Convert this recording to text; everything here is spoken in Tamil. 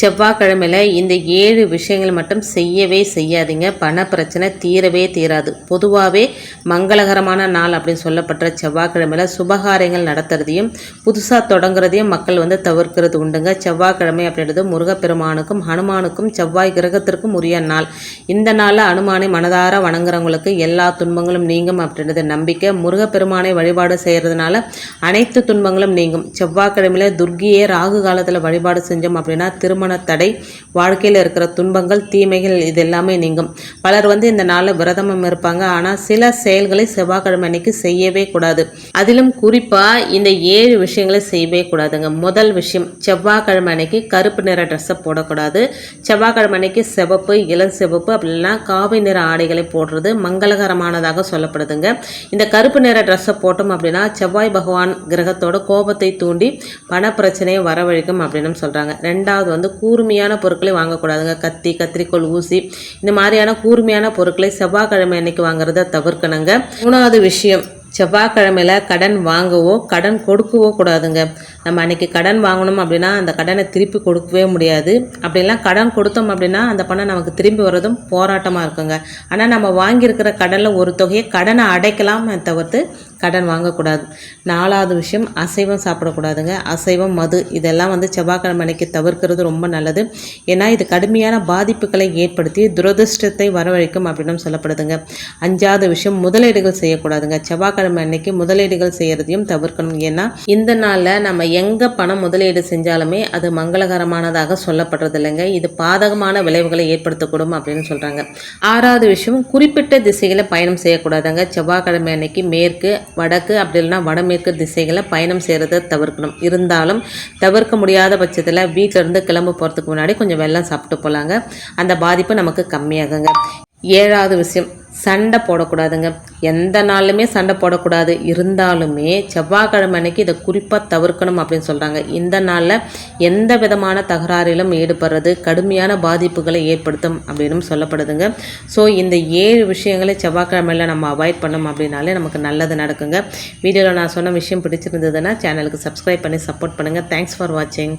செவ்வாய்க்கிழமையில் இந்த ஏழு விஷயங்கள் மட்டும் செய்யவே செய்யாதீங்க. பண பிரச்சனை தீரவே தீராது. பொதுவாகவே மங்களகரமான நாள் அப்படின்னு சொல்லப்பட்ட செவ்வாய்க்கிழமையில் சுபகாரியங்கள் நடத்துறதையும் புதுசாக தொடங்குறதையும் மக்கள் வந்து தவிர்க்கிறது உண்டுங்க. செவ்வாய்க்கிழமை அப்படின்றது முருகப்பெருமானுக்கும் ஹனுமானுக்கும் செவ்வாய் கிரகத்திற்கும் உரிய நாள். இந்த நாளில் அனுமானை மனதார வணங்குறவங்களுக்கு எல்லா துன்பங்களும் நீங்கும் அப்படின்றது நம்பிக்கை. முருகப்பெருமானை வழிபாடு செய்கிறதுனால அனைத்து துன்பங்களும் நீங்கும். செவ்வாய்க்கிழமையில் துர்கியே ராகு காலத்தில் வழிபாடு செஞ்சோம் அப்படின்னா திருமண தடை வாழ்க்கையில் இருக்கிற துன்பங்கள் தீமைகள் இது எல்லாமே நீங்கும். பலர் வந்து இந்த நாளில் விரதமும் இருப்பாங்க. ஆனால் சில செயல்களை செவ்வாய்க்கிழமை அன்னைக்கு செய்யவே கூடாது. அதிலும் குறிப்பாக இந்த ஏழு விஷயங்களை செய்யவே கூடாதுங்க. முதல் விஷயம் செவ்வாய்க்கிழமை அன்னைக்கு கருப்பு நிற ட்ரெஸ்ஸை போடக்கூடாது. செவ்வாய்க்கிழமை அன்னைக்கு சிவப்பு இளம் சிவப்பு அப்படின்னா காவி நிற ஆடைகளை போடுறது மங்களகரமானதாக சொல்லப்படுதுங்க. இந்த கருப்பு நிற ட்ரெஸ்ஸை போட்டோம் அப்படின்னா செவ்வாய் பகவான் கிரகத்தோட கோபத்தை தூண்டி பண பிரச்சனையை வரவழைக்கும் அப்படின்னு சொல்கிறாங்க ரெண்டாவது வந்து கூர்மையான பொருட்களை வாங்கக்கூடாதுங்க. கத்தி கத்திரிக்கோள் ஊசி இந்த மாதிரியான கூர்மையான பொருட்களை செவ்வாய்க்கிழமை அன்னைக்கு வாங்குறத தவிர்க்கணுங்க. மூணாவது விஷயம் செவ்வாய்க்கிழமையில் கடன் வாங்கவோ கடன் கொடுக்கவோ கூடாதுங்க. நம்ம அன்றைக்கி கடன் வாங்கணும் அப்படின்னா அந்த கடனை திருப்பி கொடுக்கவே முடியாது. அப்படிலாம் கடன் கொடுத்தோம் அப்படின்னா அந்த பணம் நமக்கு திரும்பி வர்றதும் போராட்டமாக இருக்குங்க. ஆனால் நம்ம வாங்கியிருக்கிற கடனில் ஒரு தொகையை கடனை அடைக்கலாமே தவிர்த்து கடன் வாங்கக்கூடாது. நாலாவது விஷயம் அசைவம் சாப்பிடக்கூடாதுங்க. அசைவம் மது இதெல்லாம் வந்து செவ்வாய்க்கிழமை அன்னைக்கு தவிர்க்கிறது ரொம்ப நல்லது. ஏன்னா இது கடுமையான பாதிப்புகளை ஏற்படுத்தி துரதிர்ஷ்டத்தை வரவழைக்கும் அப்படின்னு சொல்லப்படுதுங்க. அஞ்சாவது விஷயம் முதலீடுகள் செய்யக்கூடாதுங்க. செவ்வாய்க்கிழமை அன்னைக்கு முதலீடுகள் செய்யறதையும் தவிர்க்கணும். ஏன்னா இந்த நாளில் நம்ம எங்கே பணம் முதலீடு செஞ்சாலுமே அது மங்களகரமானதாக சொல்லப்படுறது இல்லைங்க இது பாதகமான விளைவுகளை ஏற்படுத்தக்கூடும் அப்படின்னு சொல்கிறாங்க ஆறாவது விஷயம் குறிப்பிட்ட திசைகளை பயணம் செய்யக்கூடாதுங்க. செவ்வாய்க்கிழமை அன்னைக்கு மேற்கு வடக்கு அப்படி இல்லைன்னா வடமேற்கு திசைகளை பயணம் செய்கிறத தவிர்க்கணும். இருந்தாலும் தவிர்க்க முடியாத பட்சத்தில் வீட்டிலேருந்து கிளம்ப போகிறதுக்கு முன்னாடி கொஞ்சம் வெள்ளம் சாப்பிட்டு போகலாங்க அந்த பாதிப்பு நமக்கு கம்மியாகுங்க. ஏழாவது விஷயம் சண்டை போடக்கூடாதுங்க. எந்த நாளுமே சண்டை போடக்கூடாது. இருந்தாலுமே செவ்வாய்க்கிழமை அன்னைக்கு இதை குறிப்பாக தவிர்க்கணும் அப்படின்னு சொல்கிறாங்க இந்த நாளில் எந்த விதமான தகராறிலும் ஈடுபடுறது கடுமையான பாதிப்புகளை ஏற்படுத்தும் அப்படின்னு சொல்லப்படுதுங்க. ஸோ இந்த ஏழு விஷயங்களை செவ்வாய்க்கிழமையில் நம்ம அவாய்ட் பண்ணோம் அப்படின்னாலே நமக்கு நல்லது நடக்குங்க. வீடியோவில் நான் சொன்ன விஷயம் பிடிச்சிருந்ததுன்னா சேனலுக்கு சப்ஸ்கிரைப் பண்ணி சப்போர்ட் பண்ணுங்கள் தேங்க்ஸ் ஃபார் வாட்சிங்